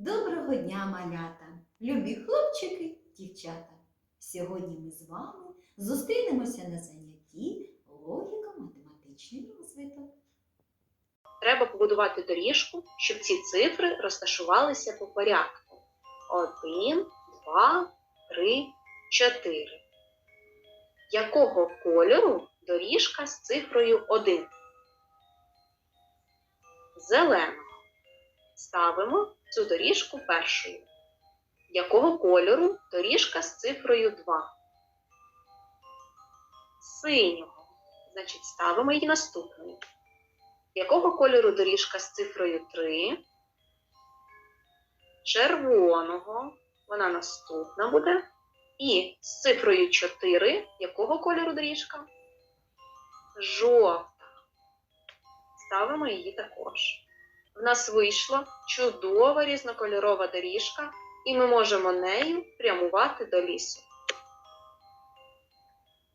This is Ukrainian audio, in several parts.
Доброго дня, малята, любі хлопчики, дівчата. Сьогодні ми з вами зустрінемося на занятті логіко-математичний розвиток. Треба побудувати доріжку, щоб ці цифри розташувалися по порядку. Один, два, три, чотири. Якого кольору доріжка з цифрою 1? Зеленого. Ставимо цю доріжку першою. Якого кольору доріжка з цифрою 2? Синього. Значить, ставимо її наступною. Якого кольору доріжка з цифрою 3? Червоного. Вона наступна буде. І з цифрою 4 якого кольору доріжка? Жовта. Ставимо її також. В нас вийшла чудова різнокольорова доріжка, і ми можемо нею прямувати до лісу.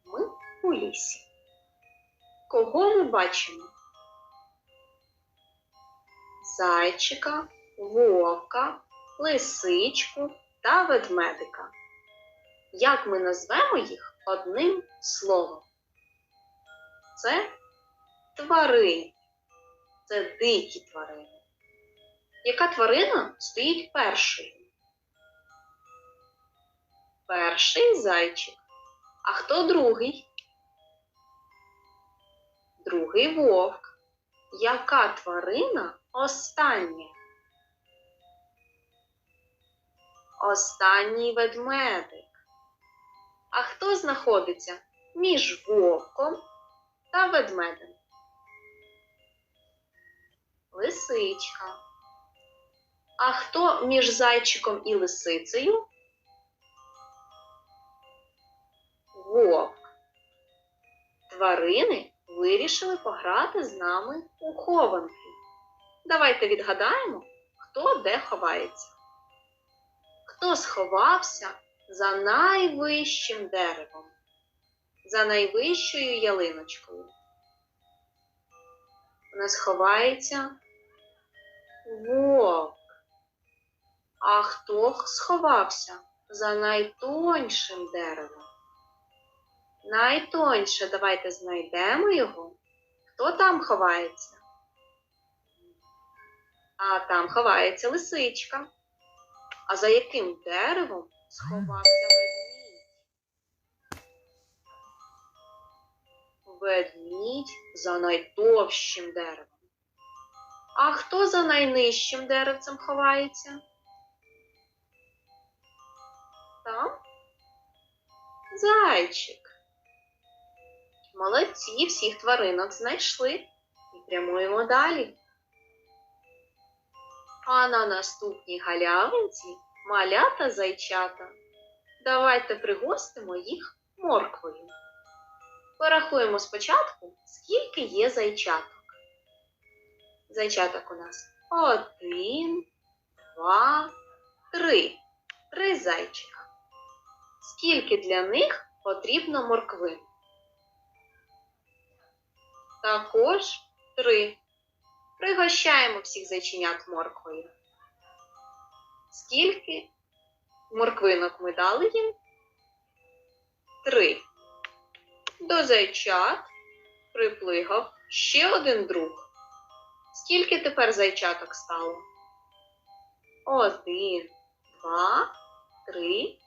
Ми у лісі. Кого ми бачимо? Зайчика, вовка, лисичку та ведмедика. Як ми назвемо їх одним словом? Це тварини. Це дикі тварини. Яка тварина стоїть першою? Перший зайчик. А хто другий? Другий вовк. Яка тварина остання? Останній ведмедик. А хто знаходиться між вовком та ведмедем? Лисичка. А хто між зайчиком і лисицею? Вовк. Тварини вирішили пограти з нами у хованки. Давайте відгадаємо, хто де ховається. Хто сховався за найвищим деревом, за найвищою ялиночкою? У нас ховається вовк. А хто сховався за найтоншим деревом? Найтонше, давайте знайдемо його. Хто там ховається? А там ховається лисичка. А за яким деревом сховався ведмідь? Ведмідь за найтовщим деревом. А хто за найнижчим деревцем ховається? Там? Зайчик. Молодці, всіх тваринок знайшли і прямуємо далі. А на наступній галявинці малята зайчата. Давайте пригостимо їх морквою. Порахуємо спочатку, скільки є зайчаток. Зайчаток у нас один, два, три. Три зайчика. Скільки для них потрібно моркви? Також три. Пригощаємо всіх зайченят морквою. Скільки морквинок ми дали їм? Три. До зайчат приплигав ще один друг. Скільки тепер зайчаток стало? Один, два, три,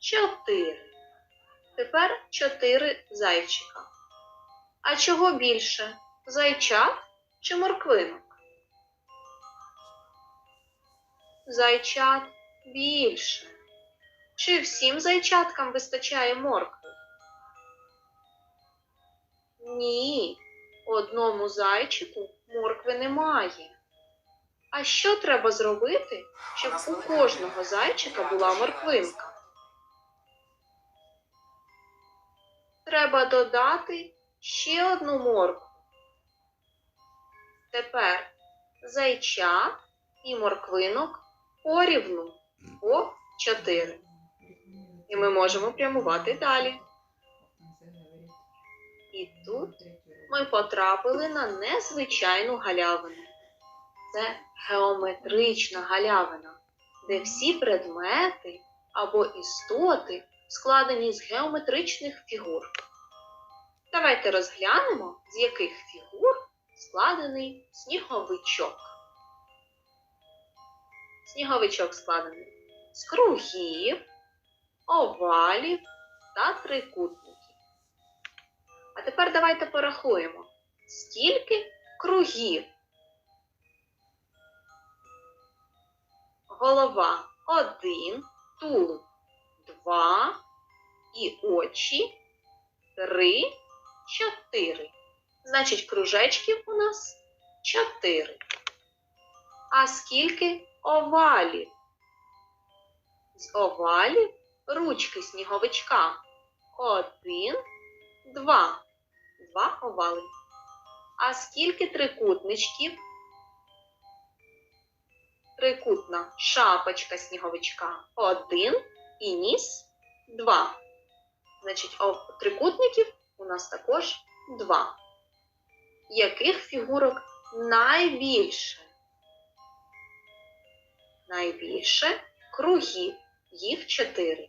чотири. Тепер чотири зайчика. А чого більше? Зайчат чи морквинок? Зайчат більше. Чи всім зайчаткам вистачає моркви? Ні, одному зайчику моркви немає. А що треба зробити, щоб у кожного зайчика була морквинка? Треба додати ще одну моркву. Тепер зайчат і морквинок порівну по 4. І ми можемо прямувати далі. І тут ми потрапили на незвичайну галявину. Це геометрична галявина. де всі предмети або істоти складені з геометричних фігур. Давайте розглянемо, з яких фігур складений сніговичок. Сніговичок складений з кругів, овалів та трикутників. Тепер давайте порахуємо, скільки кругів. Голова один, тулуб два і очі три, чотири. Значить, кружечків у нас чотири. А скільки овалів? З овалів ручки сніговичка. Один, два. Два овали. А скільки трикутничків? Трикутна шапочка сніговичка. Один і ніс два. Значить, трикутників у нас також два. Яких фігурок найбільше? Найбільше кругів, їх чотири.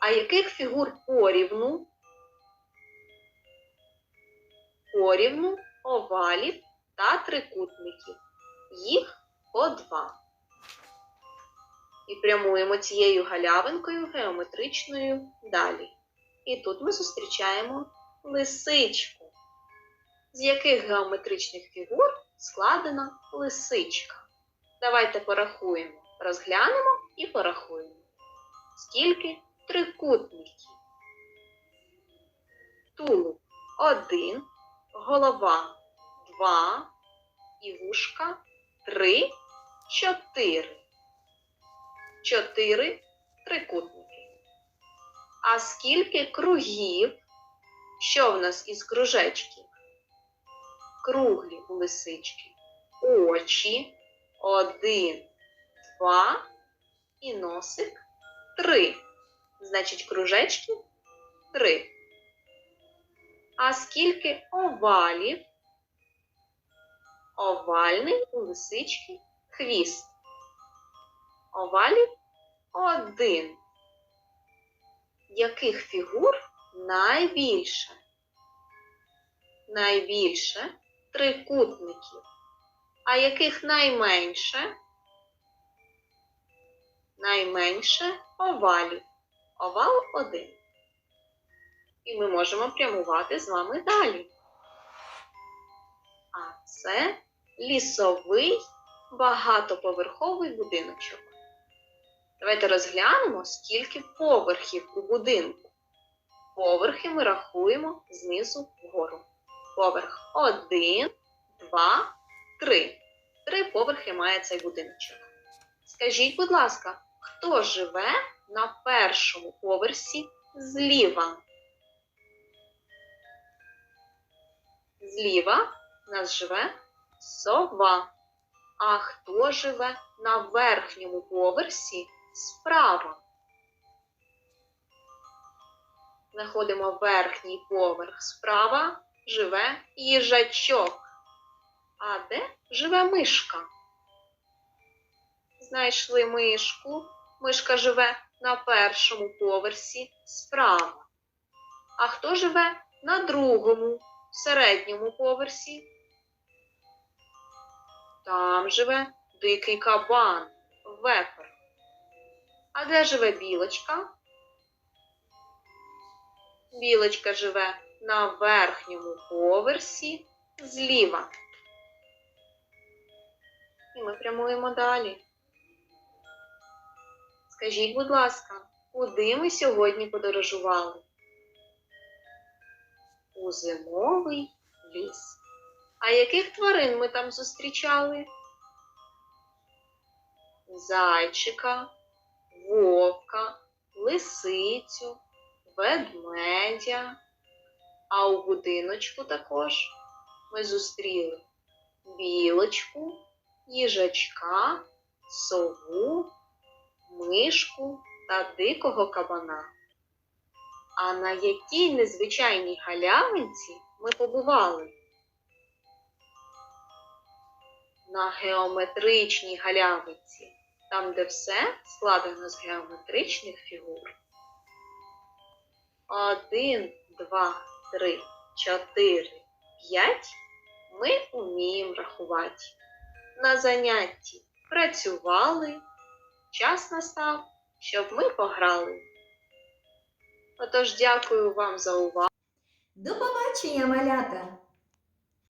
А яких фігур порівну? Порівну овалів та трикутників. Їх по два. І прямуємо цією галявинкою геометричною далі. І тут ми зустрічаємо лисичку. З яких геометричних фігур складена лисичка? Давайте порахуємо. Розглянемо і порахуємо. Скільки трикутників? Тулуб один, голова два і вушка три, чотири. Чотири трикутники. А скільки кругів? Що в нас із кружечків? Круглі у лисички. Очі. Один, два і носик три. Значить, кружечки три. А скільки овалів? Овальний у лисички хвіст. Овалів один. Яких фігур найбільше? Найбільше трикутників. А яких найменше? Найменше овалів. Овал один. І ми можемо прямувати з вами далі. А це лісовий багатоповерховий будиночок. Давайте розглянемо, скільки поверхів у будинку. Поверхи ми рахуємо знизу вгору. Поверх 1, 2, 3. Три поверхи має цей будиночок. Скажіть, будь ласка, хто живе на першому поверсі зліва? Зліва в нас живе сова. А хто живе на верхньому поверсі справа? Знаходимо верхній поверх справа, живе їжачок. А де живе мишка? Знайшли мишку. Мишка живе на першому поверсі справа. А хто живе на другому, середньому поверсі? Там живе дикий кабан, вепер. А де живе білочка? Білочка живе на верхньому поверсі зліва. І ми прямуємо далі. Скажіть, будь ласка, куди ми сьогодні подорожували? У зимовий ліс. А яких тварин ми там зустрічали? Зайчика, вовка, лисицю, ведмедя. А у будиночку також ми зустріли білочку, їжачка, сову, мишку та дикого кабана. А на якій незвичайній галявинці ми побували? На геометричній галявинці. там, де все складено з геометричних фігур. Один, два, три, чотири, п'ять ми уміємо рахувати. На занятті працювали, час настав, щоб ми пограли. Отож, дякую вам за увагу. До побачення, малята!